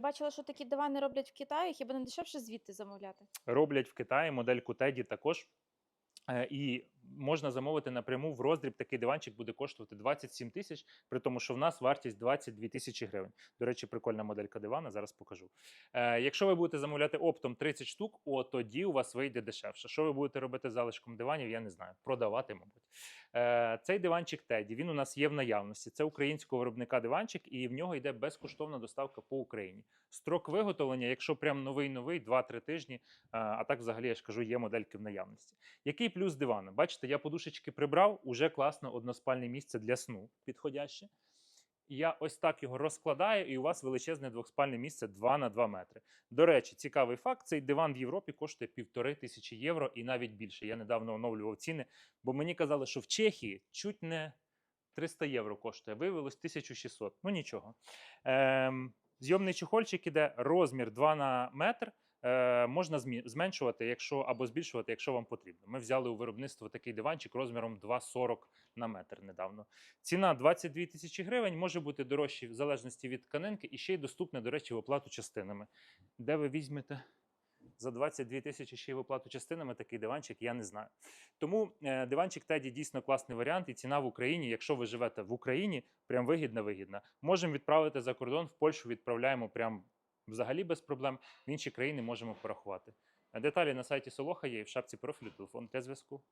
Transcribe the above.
Бачила, що такі дивани роблять в Китаї, хіба не дешевше звідти замовляти? Роблять в Китаї модельку Теді також. Е, І можна замовити напряму в роздріб. Такий диванчик буде коштувати 27 тисяч, при тому, що в нас вартість 22 тисячі гривень. До речі, прикольна моделька дивана. Зараз покажу. Е, якщо ви будете замовляти оптом 30 штук, о тоді у вас вийде дешевше. Що ви будете робити з залишком диванів, я не знаю. Продавати, мабуть. Е, цей диванчик Теді він у нас є в наявності. Це українського виробника диванчик, і в нього йде безкоштовна доставка по Україні. Строк виготовлення, якщо прям новий новий, 2-3 тижні. е, А так, взагалі, я ж кажу, є модельки в наявності. Який плюс дивану? Бачите, я подушечки прибрав, уже класно односпальне місце для сну підходяще. Я ось так його розкладаю, і у вас величезне двохспальне місце 2 на 2 метри. До речі, цікавий факт: цей диван в Європі коштує півтори тисячі євро і навіть більше. Я недавно оновлював ціни, бо мені казали, що в Чехії чуть не 300 євро коштує. Виявилось 1600. Ну нічого. Ем, зйомний чехольчик іде розмір 2 на метр. Е, можна зменшувати, якщо або збільшувати, якщо вам потрібно. Ми взяли у виробництво такий диванчик розміром 2,40 на метр недавно. Ціна 22 тисячі гривень, може бути дорожче в залежності від тканинки, і ще й доступне, до речі, в оплату частинами. Де ви візьмете за 22 тисячі ще й оплату частинами такий диванчик, я не знаю. Тому е, диванчик Теді дійсно класний варіант, і ціна в Україні, якщо ви живете в Україні, прям вигідна, вигідна. Можемо відправити за кордон, в Польщу відправляємо прям взагалі без проблем. В інші країни можемо порахувати. Деталі на сайті Солоха є і в шапці профілю телефон для зв'язку.